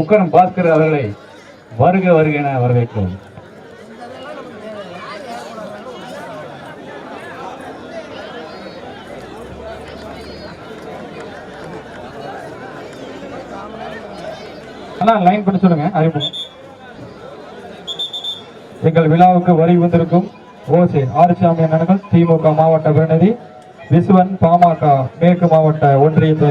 உக்கரம் பாஸ்கர் அவர்களை வருக வருக என வரவேற்கிறோம். அண்ணா லைன் பண்ண சொல்லுங்க அறிமுகம். எங்கள் விழாவுக்கு வரி வந்திருக்கும் ஓசே ஆறுசாமி அண்ணன்கள் திமுக மாவட்ட பிரதிநிதி விசுவன் பாமக மேற்கு மாவட்ட ஒன்றியத்தை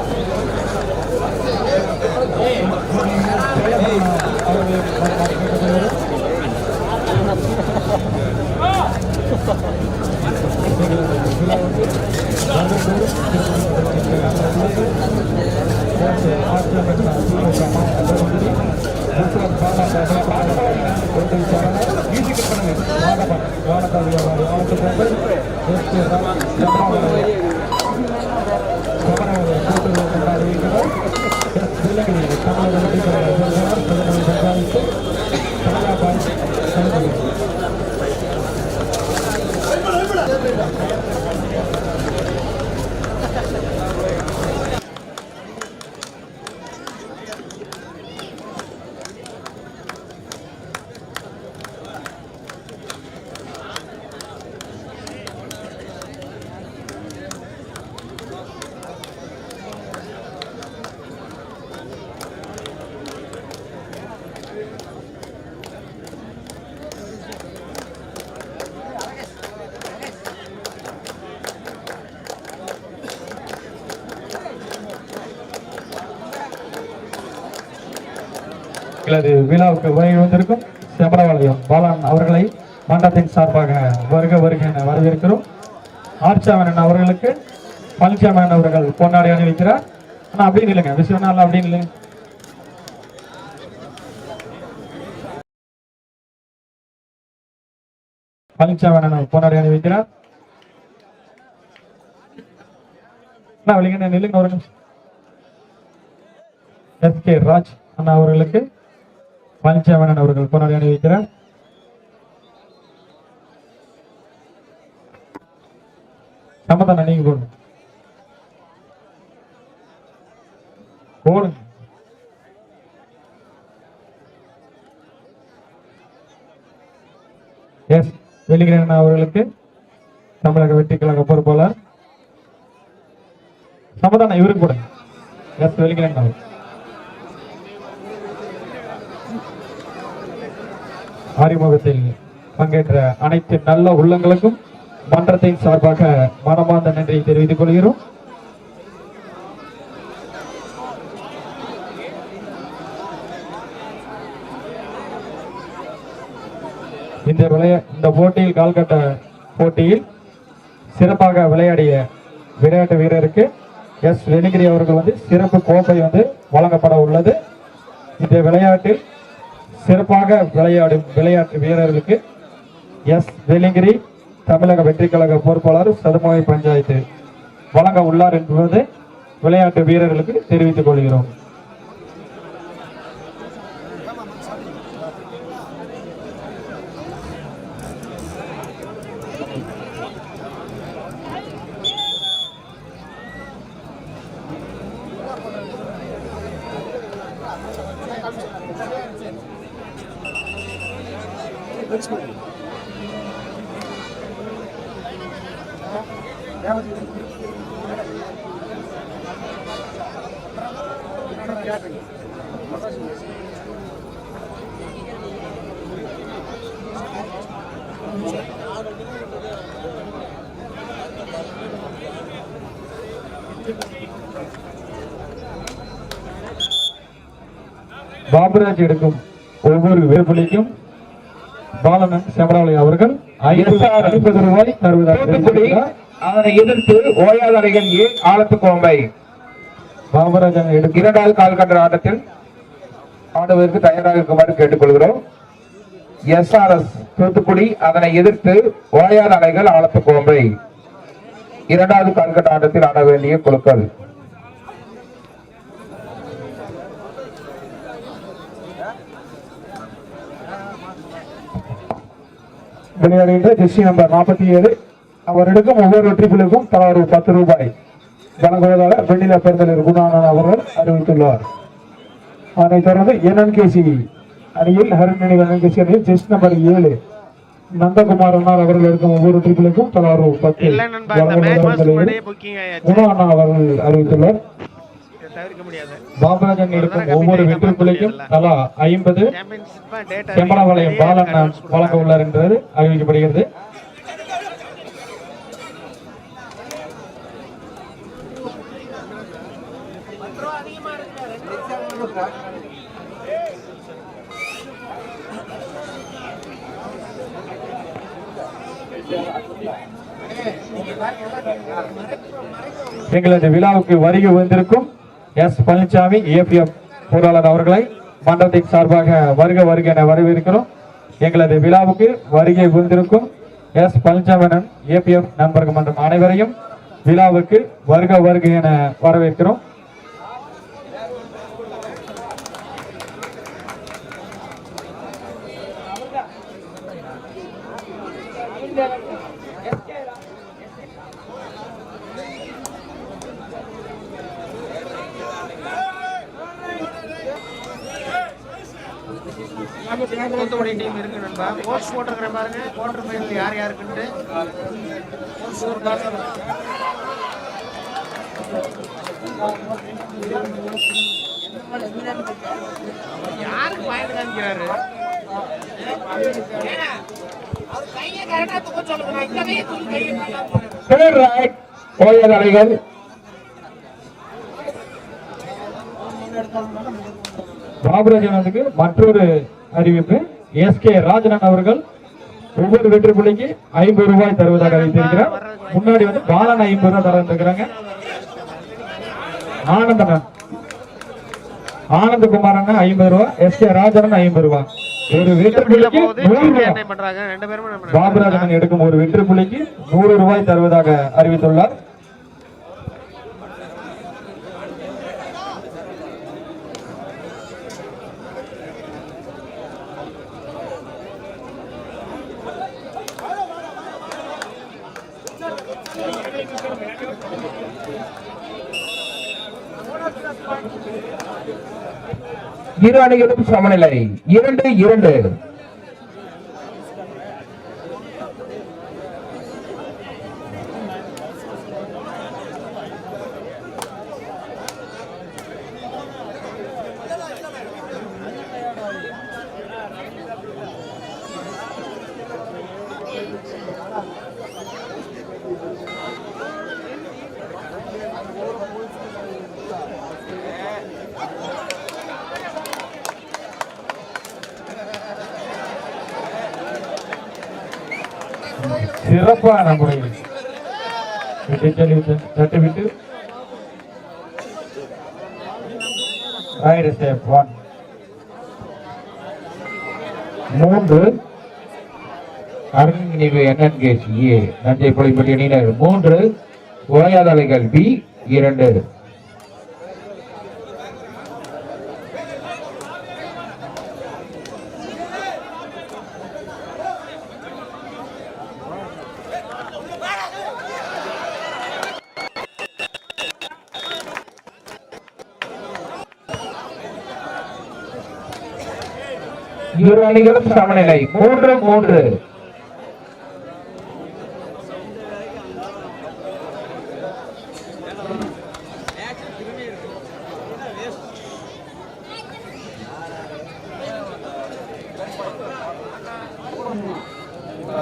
கேட்டுக்கொள்கிறோம் எங்களது விழாவுக்கு வருகை வந்திருக்கும் செம்பரவாளையம் பாலன் அவர்களை மன்றத்தின் சார்பாக வருக வருக என வரவேற்கிறோம். ஆர்ச்சாமன் அவர்களுக்கு பழனிசாமன் அவர்கள் கொண்டாடி அணிவிக்கிறார். ஆனால் அப்படின்னு இல்லைங்க விஸ்வநாள் அப்படின்னு இல்லைங்க பழனிசாமன் பொன்னாடி அணிவிக்கிறார். அண்ணா வெளிங்க நில்லுங்க ஒரு நிமிஷம். எஸ் கே ராஜ் அண்ணா அவர்களுக்கு பஞ்சவனன் அவர்கள் பொன்னாடி அணிவிக்கிறார். சம்மதான நீங்க போடுங்க. போடுங்க. எஸ் வெளிகிறேன் அவர்களுக்கு தமிழக வெற்றி கழக பொறுப்பாளர் சமதான இவருக்கு கூட எஸ் வெளிக்கிறேன் அவர் அறிமுகத்தில் பங்கேற்ற அனைத்து நல்ல உள்ளங்களுக்கும் மன்றத்தின் சார்பாக மனமார்ந்த நன்றியை தெரிவித்துக் கொள்கிறோம். இந்த விளைய இந்த போட்டியில் கால்கட்ட போட்டியில் சிறப்பாக விளையாடிய விளையாட்டு வீரருக்கு எஸ். வெனிகிரி அவர்கள் வந்து சிறப்பு கோப்பை வந்து வழங்கப்பட உள்ளது. இந்த விளையாட்டில் சிறப்பாக விளையாடும் விளையாட்டு வீரர்களுக்கு எஸ் வெலிங்கிரி தமிழக வெற்றிக்கழக பொறுப்பாளர் சதுமகை பஞ்சாயத்து வழங்க உள்ளார் என்பது விளையாட்டு வீரர்களுக்கு தெரிவித்துக் கொள்கிறோம். பாபுராஜ் எடுக்கும் ஒவ்வொரு வேர்புலிக்கும் பாலனன் செமராவளி அவர்கள் ஐநூறு ஐம்பது ரூபாய் தருவதாக. அதனை எதிர்த்து ஓயாதரைகள் ஏ பாபுராஜன் எடுக்கும் இரண்டாவது கால்கண்டர் ஆட்டத்தில் ஆடுவதற்கு தயாராக இருக்குமாறு கேட்டுக்கொள்கிறோம். எஸ்ஆர்எஸ் தூத்துக்குடி அதனை எதிர்த்து ஓயாத அலைகள் ஆலத்து கோம்பை. இரண்டாவது கால்கட்ட ஆட்டத்தில் ஆட வேண்டிய குழுக்கள். விளையாடுகின்ற ஜெர்சி நம்பர் நாற்பத்தி ஏழு. அவரிடக்கும் ஒவ்வொரு வெற்றி புள்ளிக்கும் தலா ஒரு பத்து ரூபாய். வழங்குவதாக வெண்ணில பெருந்தலர் குணானன் அவர்கள் அறிவித்துள்ளார். அதனைத் தொடர்ந்து என்என்கேசி அணியில் ஹரிணி என்என்கேசி அணியில் ஜெஸ் நம்பர் ஏழு நந்தகுமார் அண்ணார் அவர்கள் இருக்கும் ஒவ்வொரு புள்ளிக்கும் தலா ஒரு பத்து இல்ல நண்பா இந்த மேட்ச் வழங்குவதாக மாஸ்டர் நிலையில் முன்னாடியே புக்கிங் ஆயாச்சு. குணா அண்ணா அவர்கள் அறிவித்துள்ளார். பாபராஜன் இருக்கும் ஒவ்வொரு வெற்றி புள்ளிக்கும் தலா ஐம்பது. செம்பளவளையம் பாலன் வழங்க உள்ளார் என்பது அறிவிக்கப்படுகிறது. எங்களது விழாவுக்கு வருகை வந்திருக்கும் எஸ் பழனிசாமி ஏபிஎஃப் பொருளாளர் அவர்களை மன்றத்தின் சார்பாக வருக வருக என வரவேற்கிறோம். எங்களது விழாவுக்கு வருகை வந்திருக்கும் எஸ் பழனிசாமி ஏபிஎஃப் நண்பர்கள் மன்றம் அனைவரையும் விழாவுக்கு வருக வருக என வரவேற்கிறோம். தூத்துக்குடி டீம் இருக்கு நண்பா. போஸ்ட் போட்டிருக்கிற பாருங்க. குவார்டர் ஃபைனல் யார் யாருக்குன்ட்டு. யாருக்கு பாயிண்ட் காமிக்கிறாரு? Third right, மற்றொரு அறிவிப்பு. எஸ் கே ராஜனன் அவர்கள் ஒவ்வொரு வெற்றி புள்ளிக்கு ஐம்பது ரூபாய் தருவதாக அறிவித்திருக்கிறார். முன்னாடி வந்து பாலன் ஐம்பது ரூபாய் தர இருக்கிறாங்க ஆனந்தன் ஆனந்தகுமார் அண்ணன் ஐம்பது ரூபாய் எஸ் கே ராஜனன் ஐம்பது ரூபாய் ஒரு வெற்றி புள்ளிக்கு பாபுராஜன் எடுக்கும் ஒரு வெற்றி புள்ளிக்கு நூறு ரூபாய் தருவதாக அறிவித்துள்ளார். இரு அணிகளும் சமநிலை. இரண்டு இரண்டு. சிறப்பான முறையில் விட்டு. தட்டுவிட்டு ரைட் ஸ்டெப் ஒன். மூன்று. அருண்நினைவு என்என்கேசி ஏ. நஞ்சை பொழிப்பட்டி அணியினர் மூன்று. ஓயாத பி இரண்டு இரு அணிகளும் சமநிலை மூன்று மூன்று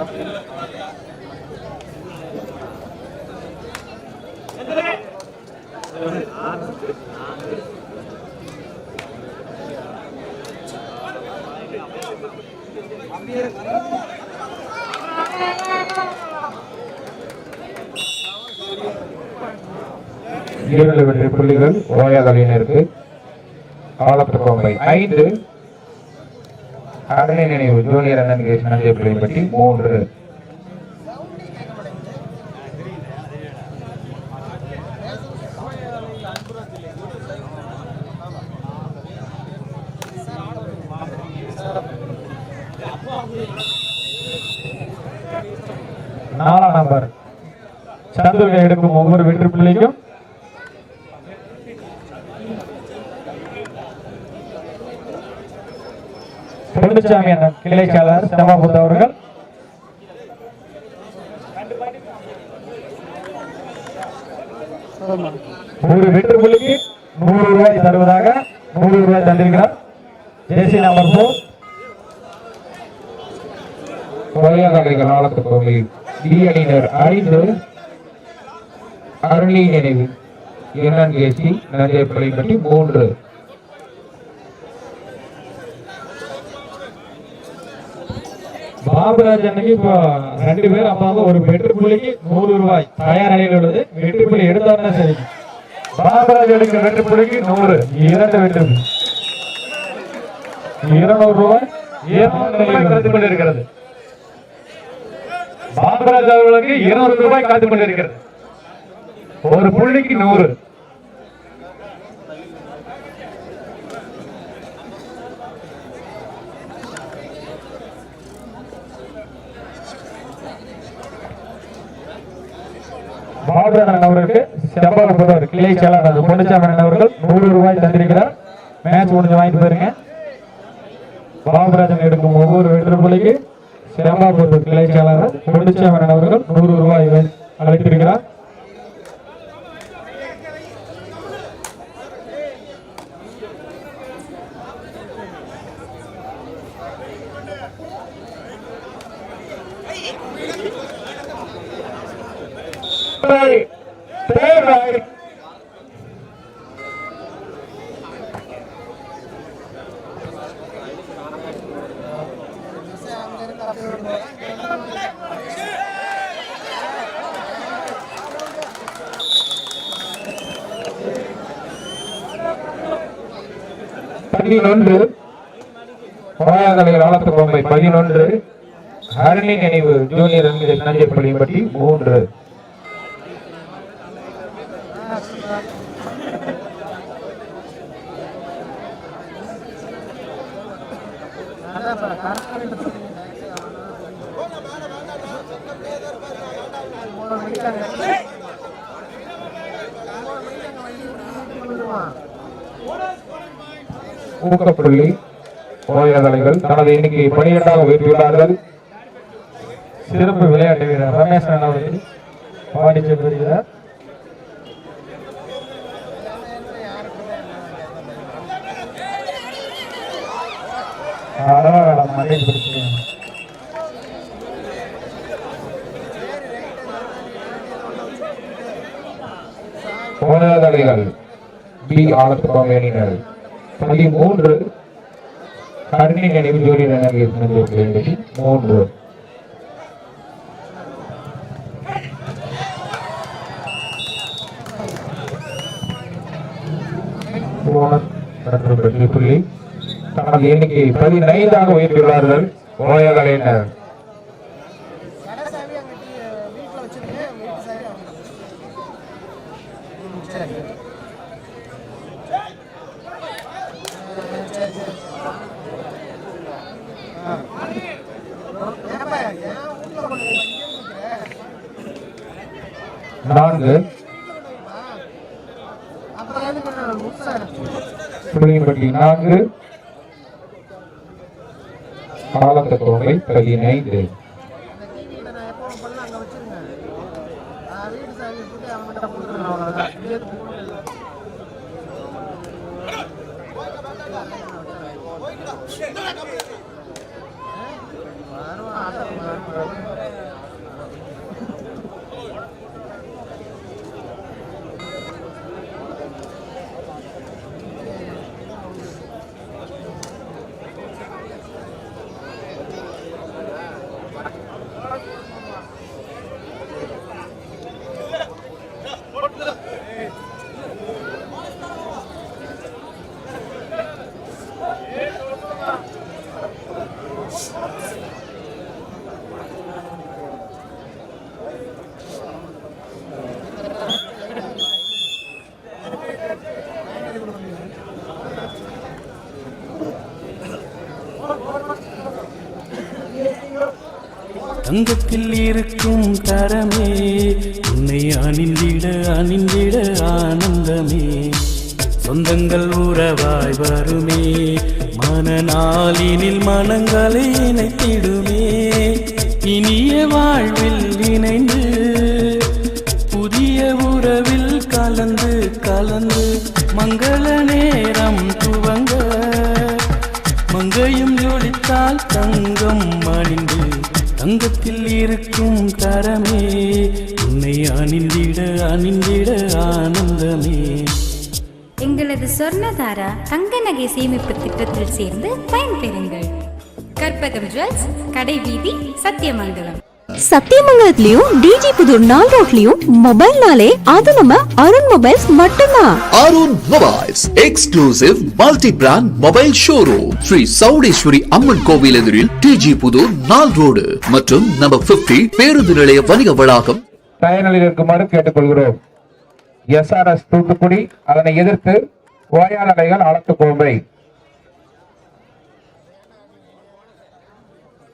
Thank you. ஏழு வெற்றி புள்ளிகள் ஓயாத அணியினருக்கு ஆலத்து ஐந்து அரணை நினைவு ஜூனியர் அண்ணன் கிருஷ்ணன் நஞ்சை பிள்ளைப்பட்டி மூன்று நாலாம் நம்பர் சந்துருகை எடுக்கும் ஒவ்வொரு வெற்றி பிள்ளைக்கும் பொன்னுச்சாமி அண்ணன் கிளை செயலாளர் செம்மாபுத்த அவர்கள். ஒரு வெற்று புள்ளிக்கு நூறு ரூபாய் தருவதாக நூறு ரூபாய் தந்திருக்கிறார். ஜேசி நம்பர் போர் கொலையாளிகள் ஆலத்து கோம்பை டி அணியினர் ஐந்து அருளி நினைவு. என்என் கேசி நஞ்சை பற்றி மூன்று பாபுராஜ் அன்னைக்கு இப்போ ரெண்டு பேர் அம்மாவும் ஒரு வெற்றி புள்ளிக்கு நூறு ரூபாய். தயார் நிலையில் உள்ளது. வெற்றி புள்ளி எடுத்தோடனே சரி. பாபுராஜ் எடுக்கிற வெற்றி புள்ளிக்கு நூறு. இரண்டு வெற்றி புள்ளி. இருநூறு ரூபாய். இருநூறு ரூபாய் காத்து கொண்டிருக்கிறது. பாபுராஜ் அவர்களுக்கு இருநூறு ரூபாய் காத்து கொண்டிருக்கிறது. ஒரு புள்ளிக்கு நூறு. பாபுராஜன் அவர்களுக்கு செம்பாக புதவர் கிளை செயலாளர் பொன்னிச்சாமன் அவர்கள் நூறு ரூபாய் தந்திருக்கிறார். மேட்ச் முடிஞ்சு வாங்கிட்டு போயிருங்க பாபுராஜன் எடுக்கும் ஒவ்வொரு வெற்றி புள்ளிக்கு செம்பாபுரம் கிளை செயலாளர் பொன்னிச்சாமன் அவர்கள் நூறு ரூபாய் அழைத்திருக்கிறார் Third right. பதினொன்று. ஆலத்து கோம்பை பதினொன்று. அருளி நினைவு ஜூனியர் அணிகள் நஞ்சை மூன்று. ஊக்கப்புள்ளி கோயாதலைகள் தனது எண்ணிக்கையை பனிரெண்டாக உயர்த்தியுள்ளார்கள் சிறப்பு விளையாட்டு வீரர் ரமேஷ் அண்ணன் அவர்கள் பாண்டிச்சேரி வருகிறார் பரவாயில்ல பி ஆலத்து அணியினர் பதிமூன்று கருணை நினைவு ஜோடி அணிகள் மூன்று. புள்ளி. தனது எண்ணிக்கை பதினைந்தாக உயர்த்தியுள்ளார்கள் ஓயகலையினர் Thank you. நான்கு. பள்ளி நான்கு. காலத்த கோவை பதினைந்து தங்கத்தில் இருக்கும் தரமே உன்னை அணிந்திட அணிந்திட ஆனந்தமே. சொந்தங்கள் உறவாய் வருமே மனநாளினில் மனங்களை இணைத்திடுமே இனிய வாழ்வில் இணைந்து புதிய உறவில் கலந்து கலந்து மங்கள இருக்கும் தரமே. உன்னை அணிந்திட அணிந்திட ஆனந்தமே. எங்களது சொர்ணதாரா தங்க நகை சேமிப்பு திட்டத்தில் சேர்ந்து பயன்பெறுங்கள். கற்பகம் ஜுவல்ஸ் கடைவீதி சத்தியமங்கலம். சத்தியமங்கலத்திலயும் டிஜி புதூர் நாள் ரோட்லயும் மொபைல்னாலே அது நம்ம அருண் மொபைல்ஸ் மட்டும்தான். Arun mobiles exclusive multi brand mobile showroom Shri Chowdeshwari Amman கோவில் எதிரில் டிஜி புதூர் நாள் ரோடு மற்றும் நம்பர் 50 பேருந்து நிலைய வணிக வளாகம். பயனில் இருக்குமாறு கேட்டுக்கொள்கிறோம். எஸ்ஆர்எஸ் தூத்துக்குடி அதனை எதிர்த்து ஓயால் அலைகள் ஆலத்து கோம்பை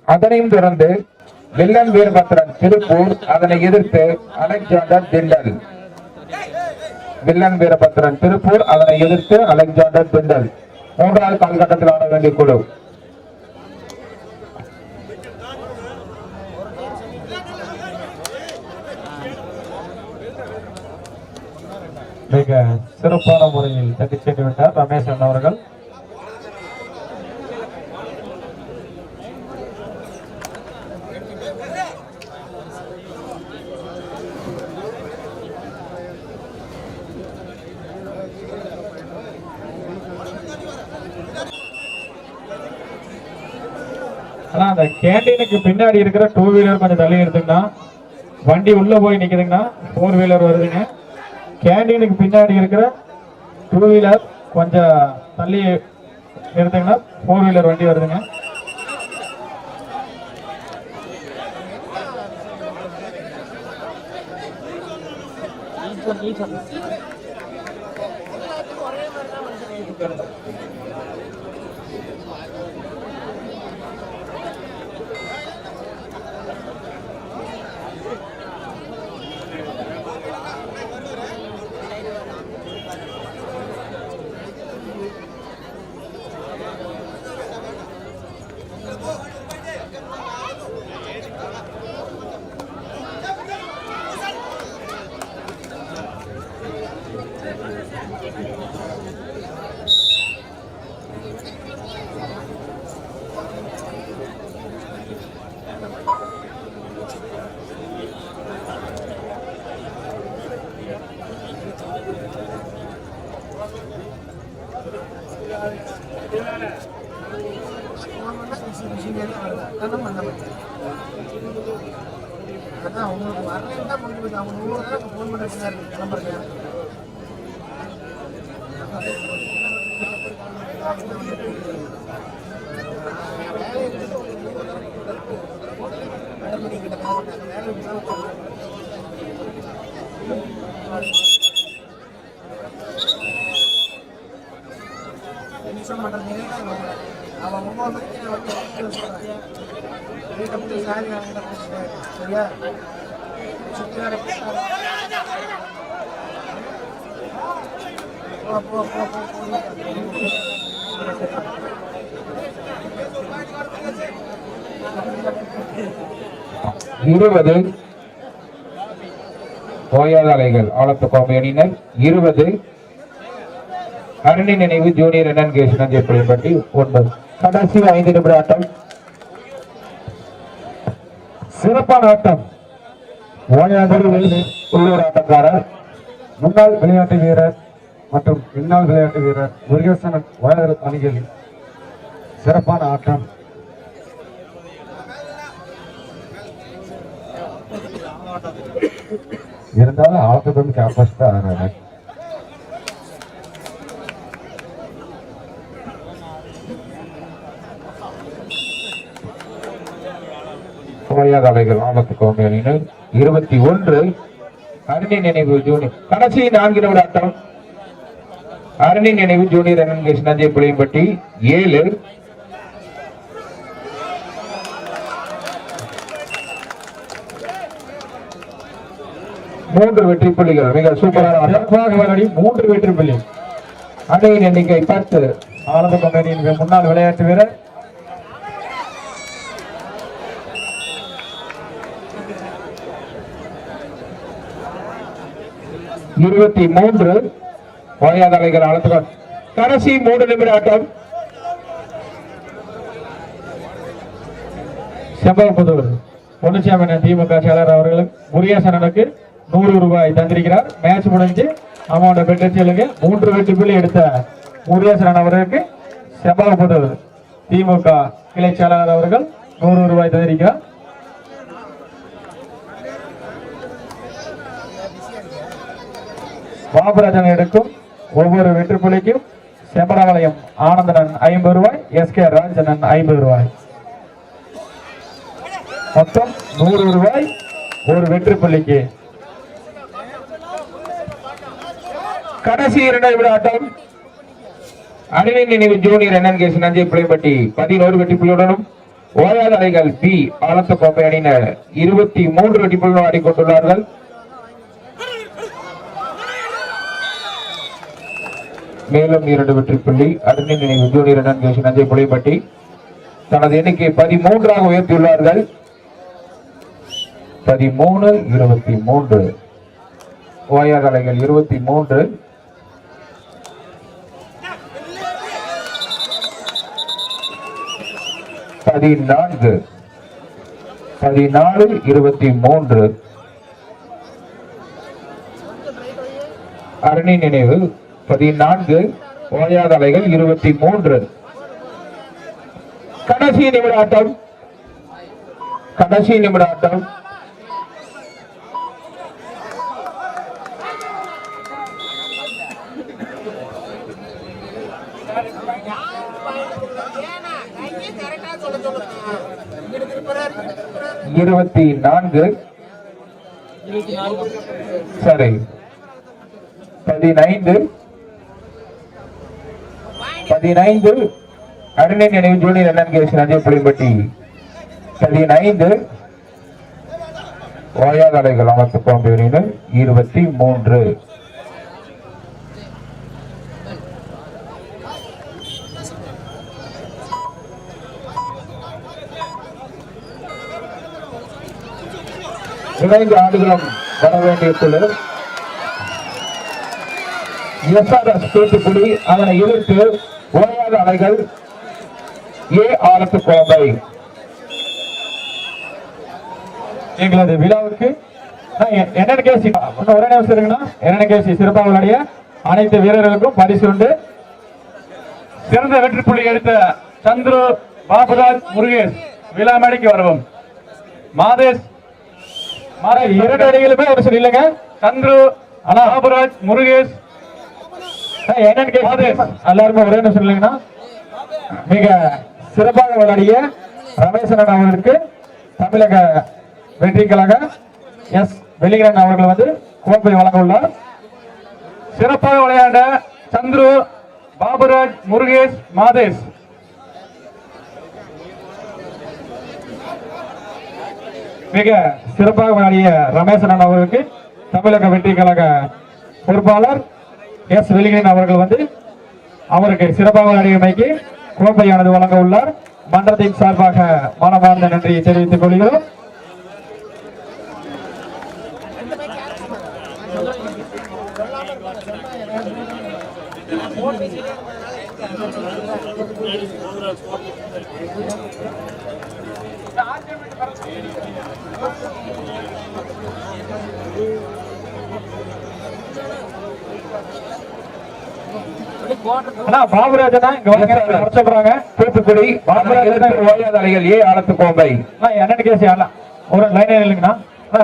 அதனையும் தொடர்ந்து வில்லன் வீரபத்ரன் திருப்பூர் அதனை எதிர்த்து அலெக்சாண்டர் திண்டல். வில்லன் வீரபத்ரன் திருப்பூர் அதனை எதிர்த்து அலெக்சாண்டர் திண்டல். மூன்றாவது காலகட்டத்தில் ஆட வேண்டிய குழு. மிக சிறப்பான முறையில் தட்டி சென்று விட்டார் ரமேசன் அவர்கள். அந்த கேண்டீனுக்கு பின்னாடி இருக்கிற டூ வீலர் கொஞ்சம் தள்ளி எடுத்துங்கன்னா வண்டி உள்ள போய் நிக்குதுங்கன்னா ஃபோர் வீலர் வருதுங்க. கேண்டீனுக்கு பின்னாடி இருக்கிற டூ வீலர் கொஞ்சம் தள்ளி எடுத்தீங்கன்னா ஃபோர் வீலர் வண்டி வருதுங்க. அதான் பண்ண மாட்டேன் அதான் உங்களுக்கு வரலன்னா முடிஞ்சு போச்சு அவங்க நூறு நேரம் ஃபோன் பண்ண இருக்கு கிளம்புறேங்க டென்ஷன் பண்ணுறீங்க அவன் ஒவ்வொரு மணிக்கு நான் வந்து வீட்டில் சொல்கிறேன் வீட்டை போட்டு சாரி வாங்கிட்டு போச்சுட்டேன் சரியா போ போ போ இருபது ஓயாதலைகள் ஆலத்து அணியினர் இருபது அருணி நினைவு ஜூனியர் கேஷ் கேஷன் ஜெயப்பள்ளிப்பட்டி ஒன்பது. கடைசி ஐந்து நிமிட ஆட்டம். சிறப்பான ஆட்டம். உள்ளூர் ஆட்டக்காரர் முன்னாள் விளையாட்டு வீரர் மற்றும் பின்னாள் விளையாட்டு வீரர் முருகேசன் வயது அணிகள் சிறப்பான ஆட்டம். இருந்தாலும் ஆட்டத்துக்கு வந்து கேப்பாசிட்டி மரியாதை அவைகள் ஆபத்து இருபத்தி ஒன்று அருணி நினைவு ஜூனியர். கடைசி நான்கு நிமிட ஆட்டம் அரணி நினைவு ஜூனியர் அண்ணன் கிருஷ்ணாஜி புளியம்பட்டி. ஏழு. மூன்று வெற்றி புள்ளிகள். மிக சூப்பரான மூன்று வெற்றி புள்ளி. அணையின் எண்ணிக்கை பத்து. ஆனந்த கொண்டனியின் முன்னாள் விளையாட்டு வீரர் இருபத்தி மூன்று ஓயாத அலைகள் அழுத்துகள் கடைசி மூன்று நிமிட ஆட்டம். செம்பகப்புதூர் பொன்னுச்சாமி திமுக செயலர் அவர்களும் முருகேசனனுக்கு நூறு ரூபாய் தந்திருக்கிறார். மேட்ச் முடிஞ்சு அமௌண்ட பெற்றுச்சலுங்க மூன்று வெற்றி புள்ளி எடுத்த முருகேசனன் அவர்களுக்கு செம்பகப்புதூர் திமுக கிளை செயலாளர் அவர்கள் நூறு ரூபாய் தந்திருக்கிறார். பாபராஜன் எடுக்கும். ஒவ்வொரு வெற்றி புள்ளிக்கும் செம்பராவளையம் ஆனந்தனன் ஐம்பது ரூபாய் எஸ் கே ராஜனன் ஐம்பது ரூபாய். மொத்தம் நூறு ரூபாய் ஒரு வெற்றி புள்ளிக்கு கடைசி இரண்டாவது விட ஆட்டம் அணிவின் நினைவு ஜூனியர் என்என்கேசி நஞ்சை பிள்ளைப்பட்டி பதினோரு வெற்றி புள்ளியுடனும் ஓயாத அலைகள் பி ஆலத்த கோப்பை அணியினர். இருபத்தி மூன்று வெட்டி புள்ளியுடன் ஆடிக்கொண்டுள்ளார்கள். மேலும் இரண்டு வெற்றி புள்ளி. அணிலின் நினைவு ஜூனியர் என்என்கேசி நஞ்சை தனது எண்ணிக்கை பதிமூன்றாக உயர்த்தியுள்ளார்கள். பதிமூணு இருபத்தி மூன்று. ஓயாத இருபத்தி மூன்று. பதினான்கு. பதினாலு இருபத்தி மூன்று. அரணி நினைவு. பதினான்கு ஓயாத அலைகள் இருபத்தி மூன்று கடைசி நிமிடாட்டம். கடைசி நிமிடாட்டம். இருபத்தி நான்கு சரி. பதினைந்து. பதினைந்து அருணை நினைவு ஜூனியர் என்என்கேசி நதிய புளிம்பட்டி பதினைந்து ஓயாதலைகள் அமர்த்து கோம்பேரியினர் இருபத்தி மூன்று. இணைந்து ஆண்டுகளும் வர வேண்டிய குழு எஸ்ஆர்எஸ் தூத்துக்குடி அதனை எதிர்த்து ஓயாத அலைகள் ஏ ஆலத்து குழந்தை. எங்களது விழாவுக்கு என்னென்ன கேசி ஒரே நிமிஷம் இருக்குன்னா என்னென்ன கேசி சிறப்பாக விளையாடிய அனைத்து வீரர்களுக்கும் பரிசு உண்டு. சிறந்த வெற்றி புள்ளி எடுத்த சந்துரு பாபுராஜ் முருகேஷ் விழா மேடைக்கு வரவும். மாதேஷ் மாத இரண்டு அணிகளுமே ஒரு சில இல்லைங்க. சந்துரு அண்ணா பாபுராஜ் முருகேஷ் என்னென்ன கேசி எல்லாருமே ஒரே நிமிஷம் மிக சிறப்பாக விளையாடிய ரமேசன் அவர்களுக்கு தமிழக வெற்றி எஸ் வெள்ளிகிரன் அவர்கள் வந்து கோப்பை வழங்க உள்ளார். சிறப்பாக விளையாண்ட சந்துரு பாபுராஜ் முருகேஷ் மாதேஷ். மிக சிறப்பாக விளையாடிய ரமேசன் அவர்களுக்கு தமிழக வெற்றி கழக பொறுப்பாளர் எஸ் வெள்ளிகிரன் அவர்கள் வந்து அவருக்கு சிறப்பாக விளையாடியமைக்கு கோப்பையானது வழங்க உள்ளார். மன்றத்தின் சார்பாக மனமார்ந்த நன்றியை தெரிவித்துக் கொள்கிறோம். இங்க வர சொல்றாங்க தூத்துக்குடி பாபுராஜ் ஓயாத அலைகள் ஏ ஆலத்து கோம்பை. என்னன்னு கேசி ஒரு லைனா நில்லுங்கண்ணா.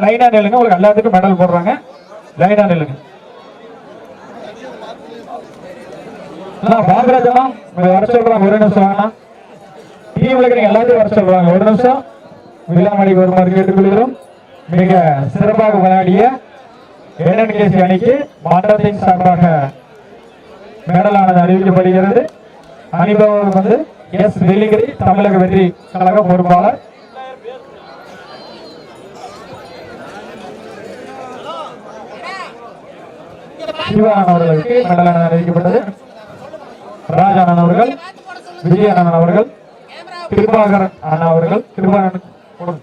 லைனா நில்லுங்க. உங்களுக்கு எல்லாத்துக்கும் மெடல் போடுறாங்க. லைனா நில்லுங்க. வர சொல்றாங்க ஒரு நிமிஷம் வாங்கண்ணா டீம்ல இருக்கிற எல்லாத்தையும் வர சொல்றாங்க. ஒரு நிமிஷம். விழாமணி வருமாறு கேட்டுக்கொள்கிறோம். மிக சிறப்பாக விளையாடிய என்னன்னு கேசி அணிக்கு மன்றத்தின் சார்பாக மெடலானது அறிவிக்கப்படுகிறது. அணிபவர் வந்து எஸ் வெள்ளிகிரி தமிழக வெற்றி கழக பொறுப்பாளர். சிவகானன் அவர்களுக்கு மெடல் அறிவிக்கப்பட்டது. ராஜானன் அவர்கள் விஜயண்ணன் அவர்கள் கிருபாகர் அண்ணா அவர்கள் கிருபாகரன் கொடு.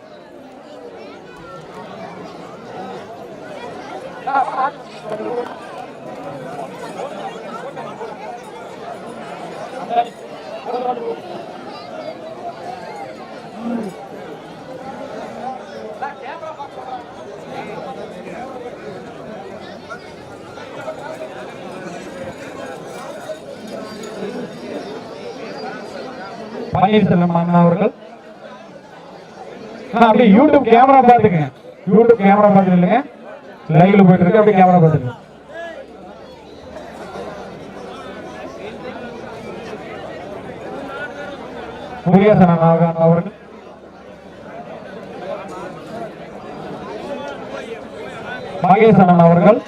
பன்னீர்செல்வம் அண்ணா அவர்கள். அப்படியே யூடியூப் கேமரா பாத்துங்க யூடியூப் கேமரா பார்த்துட்டு இல்லைங்க லைவ்ல போயிட்டு இருக்கு அப்படியே கேமரா பாத்துங்க முருகேசன் அண்ணா அண்ணா அவர்கள். மகேசன் அண்ணா அவர்கள்.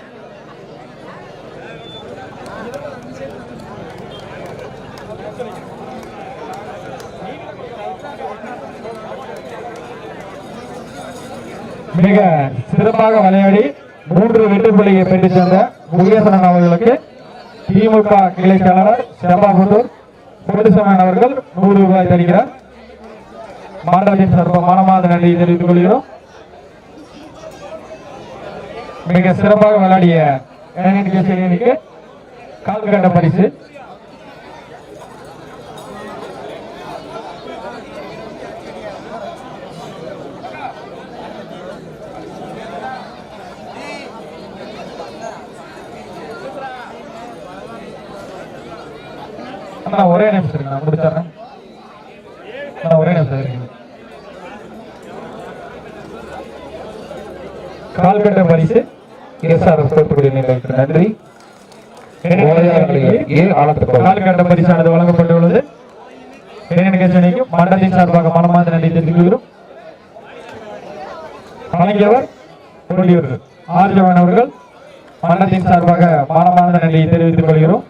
மிக சிறப்பாக விளையாடி மூன்று வெற்றி புள்ளியை பெற்றுச் சென்ற முருகேசன் அவர்களுக்கு திமுக கிளை செயலாளர் செம்பாபுத்தூர் பொருதுசமன் அவர்கள் நூறு ரூபாய் தருகிறார். மாண்டத்தின் சர்வ மனமாத நன்றியை தெரிவித்துக் கொள்கிறோம். மிக சிறப்பாக விளையாடிய இளைஞருக்கு கால் கண்ட பரிசு. அண்ணா ஒரே நிமிஷம் இருக்கு நான் முடிச்சிடுறேன். அண்ணா ஒரே நிமிஷம் இருக்கு கால்கட்ட பரிசு எஸ்ஆர்எஸ் தூத்துக்குடி நிலையத்துக்கு நன்றி. பரிசானது வழங்கப்பட்டுள்ளது. நிகழ்ச்சிக்கும் மண்டலத்தின் சார்பாக மனமார்ந்த நன்றி தெரிவிக்கிறோம் வழங்கியவர் ஆர்ஜவன் அவர்கள். மண்டலத்தின் சார்பாக மனமார்ந்த நன்றியை தெரிவித்துக் கொள்கிறோம்